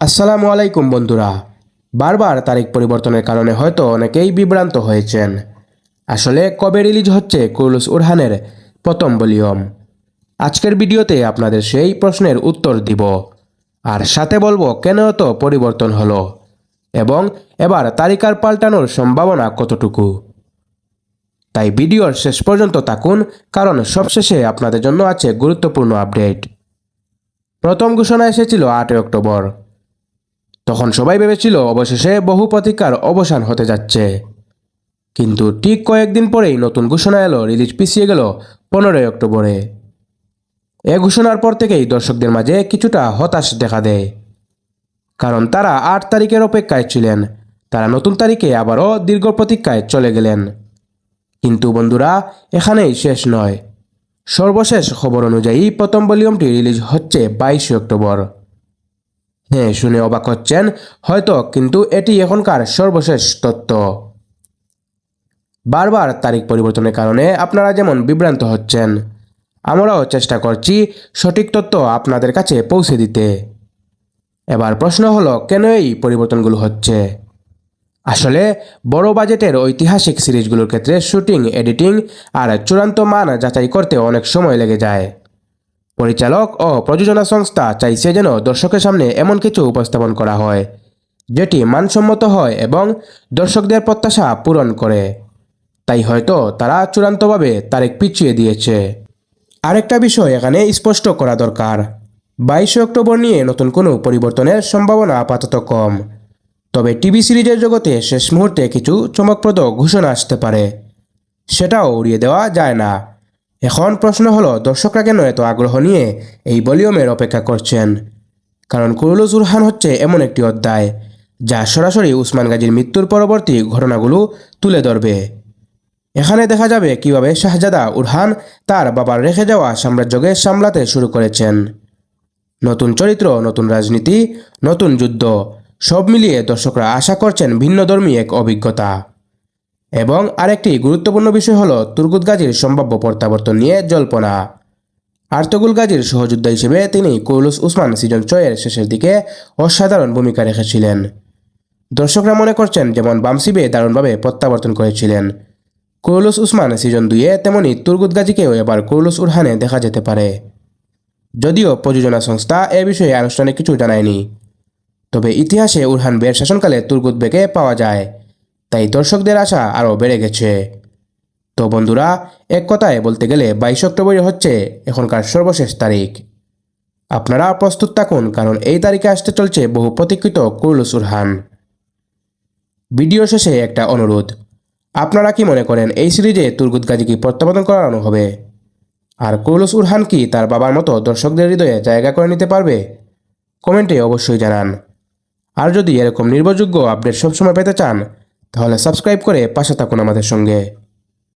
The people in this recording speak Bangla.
আসসালামু আলাইকুম, বন্ধুরা। বারবার তারিখ পরিবর্তনের কারণে হয়তো অনেকেই বিভ্রান্ত হয়েছেন। আসলে কবে রিলিজ হচ্ছে কুরুলুস উরহানের প্রথম ভলিউম? আজকের ভিডিওতে আপনাদের সেই প্রশ্নের উত্তর দিব। আর সাথে বলব কেন এত পরিবর্তন হলো? এবং এবার তারিখার পাল্টানোর সম্ভাবনা কতটুকু? তাই ভিডিওর শেষ পর্যন্ত থাকুন, কারণ সবশেষে আপনাদের জন্য আছে গুরুত্বপূর্ণ আপডেট। প্রথম ঘোষণা এসেছিল আটই অক্টোবর। তখন সবাই ভেবেছিল অবশেষে বহু প্রতীক্ষার অবসান হতে যাচ্ছে। কিন্তু ঠিক কয়েকদিন পরেই নতুন ঘোষণা এলো, রিলিজ পিছিয়ে গেল পনেরোই অক্টোবরে। এ ঘোষণার পর থেকেই দর্শকদের মাঝে কিছুটা হতাশ দেখা দেয়। কারণ তারা আট তারিখের অপেক্ষায় ছিলেন, তারা নতুন তারিখে আবারও দীর্ঘ প্রতীক্ষায় চলে গেলেন। কিন্তু বন্ধুরা, এখানেই শেষ নয়। সর্বশেষ খবর অনুযায়ী প্রথম ভলিউমটি রিলিজ হচ্ছে বাইশে অক্টোবর। হ্যাঁ শুনে অবাক হচ্ছেন। হয়তো, কিন্তু এটি এখনকার সর্বশেষ তথ্য বারবার তারিখ পরিবর্তনের কারণে আপনারা যেমন বিভ্রান্ত হচ্ছেন, আমরাও চেষ্টা করছি সঠিক তথ্য আপনাদের কাছে পৌঁছে দিতে। এবার প্রশ্ন হলো, কেন এই পরিবর্তনগুলো হচ্ছে? আসলে, বড় বাজেটের ঐতিহাসিক সিরিজগুলোর ক্ষেত্রে শুটিং, এডিটিং আর চূড়ান্ত মান যাচাই করতে অনেক সময় লেগে যায়। পরিচালক ও প্রযোজনা সংস্থা চাইছে যেন দর্শকের সামনে এমন কিছু উপস্থাপন করা হয়, যেটি মানসম্মত হয় এবং দর্শকদের প্রত্যাশা পূরণ করে। তাই হয়তো তারা চূড়ান্তভাবে তারিখ পিছিয়ে দিয়েছে। আরেকটা বিষয় এখানে স্পষ্ট করা দরকার। বাইশে অক্টোবর নিয়ে নতুন কোনো পরিবর্তনের সম্ভাবনা আপাতত কম। তবে টিভি সিরিজের জগতে শেষ মুহূর্তে কিছু চমকপ্রদ ঘোষণা আসতে পারে। সেটাও উড়িয়ে দেওয়া যায় না। এখন প্রশ্ন হলো, দর্শকরা কেন এত আগ্রহ নিয়ে এই ভলিউমের অপেক্ষা করছেন? কারণ কুরুলুস উরহান হচ্ছে এমন একটি অধ্যায়, যা সরাসরি উসমান গাজীর মৃত্যুর পরবর্তী ঘটনাগুলো তুলে ধরবে। এখানে দেখা যাবে কীভাবে শাহজাদা উরহান তার বাবার রেখে যাওয়া সাম্রাজ্যকে সামলাতে শুরু করেছেন। নতুন চরিত্র, নতুন রাজনীতি, নতুন যুদ্ধ, সব মিলিয়ে দর্শকরা আশা করছেন ভিন্নধর্মী এক অভিজ্ঞতা। এবং আরেকটি গুরুত্বপূর্ণ বিষয় হলো তুর্গুত গাজীর সম্ভাব্য প্রত্যাবর্তন নিয়ে জল্পনা। আর্তগুল গাজীর সহযোদ্ধা হিসেবে তিনি কৌলুস উসমান সিজন ছয়ের শেষের দিকে অসাধারণ ভূমিকা রেখেছিলেন। দর্শকরা মনে করছেন যেমন বামসিবে দারুণভাবে প্রত্যাবর্তন করেছিলেন। কৌলুস উসমান সিজন দুইয়ে তেমনি তুর্গুত গাজীকেও এবার কৌলুস উরহানে দেখা যেতে পারে। যদিও প্রযোজনা সংস্থা এ বিষয়ে আনুষ্ঠানিক কিছু জানায়নি। তবে ইতিহাসে উরহান বের শাসনকালে তুর্গুত বেগে পাওয়া যায়। তাই দর্শকদের আশা আরও বেড়ে গেছে। তো বন্ধুরা, এক কথায় বলতে গেলে বাইশ অক্টোবরই হচ্ছে এখনকার সর্বশেষ তারিখ। আপনারা প্রস্তুত থাকুন, কারণ এই তারিখে আসতে চলছে বহু প্রতীক্ষিত কুরুলুস উরহান ভিডিও শেষে একটা অনুরোধ, আপনারা কি মনে করেন এই সিরিজে তুর্গুত গাজী কি প্রত্যাবর্তন করানো হবে? আর কুরুলুস উরহান কি তার বাবার মতো দর্শকদের হৃদয়ে জায়গা করে নিতে পারবে? কমেন্টে অবশ্যই জানান। আর যদি এরকম নির্ভরযোগ্য আপডেট সবসময় পেতে চান তাহলে সাবস্ক্রাইব করে পাশে থাকুন আমাদের সঙ্গে।